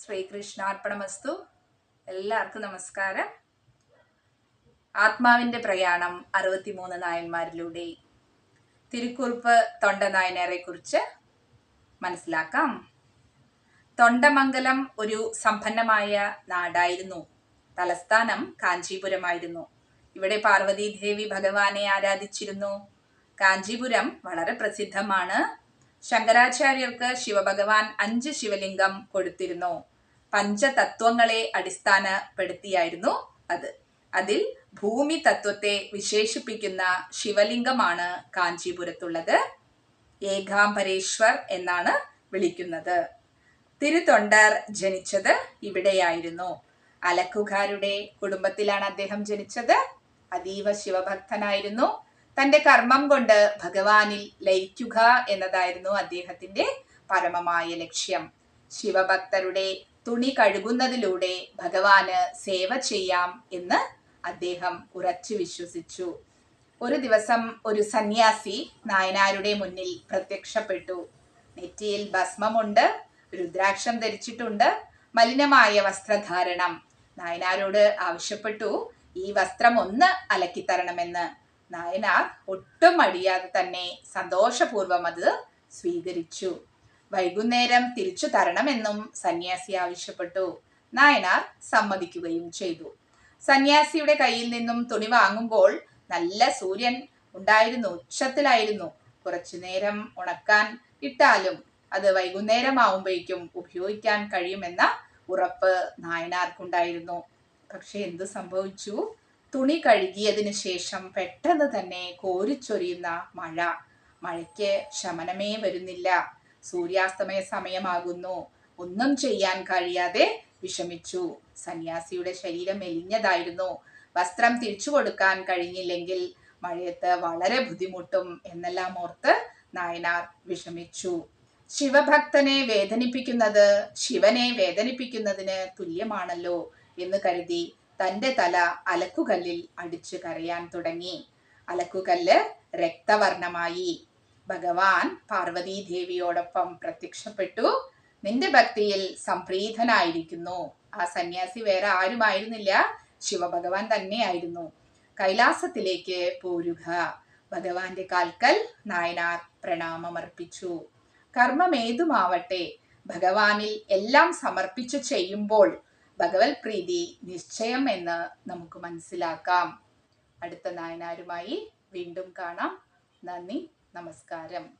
ശ്രീകൃഷ്ണാർപ്പണമസ്തു. എല്ലാവർക്കും നമസ്കാരം. ആത്മാവിന്റെ പ്രയാണം അറുപത്തിമൂന്ന് നായന്മാരിലൂടെ. തിരുക്കുറിപ്പ് തൊണ്ട നായനരെ കുറിച്ച് മനസ്സിലാക്കാം. തൊണ്ടമംഗലം ഒരു സമ്പന്നമായ നാടായിരുന്നു. തലസ്ഥാനം കാഞ്ചീപുരമായിരുന്നു. ഇവിടെ പാർവതീദേവി ഭഗവാനെ ആരാധിച്ചിരുന്നു. കാഞ്ചീപുരം വളരെ പ്രസിദ്ധമാണ്. ശങ്കരാചാര്യർക്ക് ശിവഭഗവാൻ അഞ്ച് ശിവലിംഗം കൊടുത്തിരുന്നു. പഞ്ചതത്വങ്ങളെ അടിസ്ഥാനപ്പെടുത്തിയായിരുന്നു അത്. അതിൽ ഭൂമി തത്വത്തെ വിശേഷിപ്പിക്കുന്ന ശിവലിംഗമാണ് കാഞ്ചീപുരത്തുള്ളത്. ഏകാംബരേശ്വർ എന്നാണ് വിളിക്കുന്നത്. തിരുത്തൊണ്ടർ ജനിച്ചത് ഇവിടെയായിരുന്നു. അലക്കുകാരുടെ കുടുംബത്തിലാണ് അദ്ദേഹം ജനിച്ചത്. അതീവ ശിവഭക്തനായിരുന്നു. തന്റെ കർമ്മം കൊണ്ട് ഭഗവാനിൽ ലയിക്കുക എന്നതായിരുന്നു അദ്ദേഹത്തിന്റെ പരമമായ ലക്ഷ്യം. ശിവഭക്തരുടെ തുണി കഴുകുന്നതിലൂടെ ഭഗവാന് സേവ ചെയ്യാം എന്ന് അദ്ദേഹം ഉറച്ചു വിശ്വസിച്ചു. ഒരു ദിവസം ഒരു സന്യാസി നായനാരുടെ മുന്നിൽ പ്രത്യക്ഷപ്പെട്ടു. നെറ്റിയിൽ ഭസ്മമുണ്ട് രുദ്രാക്ഷം ധരിച്ചിട്ടുണ്ട് മലിനമായ വസ്ത്രധാരണം. നായനാരോട് ആവശ്യപ്പെട്ടു ഈ വസ്ത്രം ഒന്ന് അലക്കിത്തരണമെന്ന്. നായനാർ ഒട്ടും മടിയാതെ തന്നെ സന്തോഷപൂർവം അത് സ്വീകരിച്ചു. വൈകുന്നേരം തിരിച്ചു തരണമെന്നും സന്യാസി ആവശ്യപ്പെട്ടു. നായനാർ സമ്മതിക്കുകയും ചെയ്തു. സന്യാസിയുടെ കയ്യിൽ നിന്നും തുണി വാങ്ങുമ്പോൾ നല്ല സൂര്യൻ ഉണ്ടായിരുന്നു ഉച്ചത്തിലായിരുന്നു. കുറച്ചു നേരം ഉണക്കാൻ ഇട്ടാലും അത് വൈകുന്നേരമാവുമ്പോഴേക്കും ഉപയോഗിക്കാൻ കഴിയുമെന്ന ഉറപ്പ് നായനാർക്കുണ്ടായിരുന്നു. പക്ഷെ എന്ത് സംഭവിച്ചു? തുണി കഴുകിയതിന് ശേഷം പെട്ടെന്ന് തന്നെ കോരിച്ചൊരിയുന്ന മഴ. മഴയ്ക്ക് ശമനമേ വരുന്നില്ല. സൂര്യാസ്തമയ സമയമാകുന്നു. ഒന്നും ചെയ്യാൻ കഴിയാതെ വിഷമിച്ചു. സന്യാസിയുടെ ശരീരം മെലിഞ്ഞതായിരുന്നു വസ്ത്രം തിരിച്ചു കൊടുക്കാൻ കഴിഞ്ഞില്ലെങ്കിൽ മഴയത്ത് വളരെ ബുദ്ധിമുട്ടും എന്നെല്ലാം ഓർത്ത് നായനാർ വിഷമിച്ചു. ശിവഭക്തനെ വേദനിപ്പിക്കുന്നത് ശിവനെ വേദനിപ്പിക്കുന്നതിന് തുല്യമാണല്ലോ എന്ന് കരുതി തന്റെ തല അലക്കുകല്ലിൽ അടിച്ചു കരയാൻ തുടങ്ങി. അലക്കുകല്ല് രക്തവർണമായി ഭഗവാൻ പാർവതീ ദേവിയോടൊപ്പം പ്രത്യക്ഷപ്പെട്ടു. നിന്റെ ഭക്തിയിൽ സംപ്രീതനായിരിക്കുന്നു. ആ സന്യാസി വേറെ ആരുമായിരുന്നില്ല. ശിവഭഗവാൻ തന്നെയായിരുന്നു. കൈലാസത്തിലേക്ക് പോരുക. ഭഗവാന്റെ കാൽക്കൽ നായനാർ പ്രണാമമർപ്പിച്ചു. കർമ്മമേതുമാവട്ടെ ഭഗവാനിൽ എല്ലാം സമർപ്പിച്ചു ചെയ്യുമ്പോൾ ഭഗവത് പ്രീതി നിശ്ചയം എന്ന് നമുക്ക് മനസ്സിലാക്കാം. അടുത്ത നായനാരുമായി വീണ്ടും കാണാം. നന്ദി നമസ്കാരം.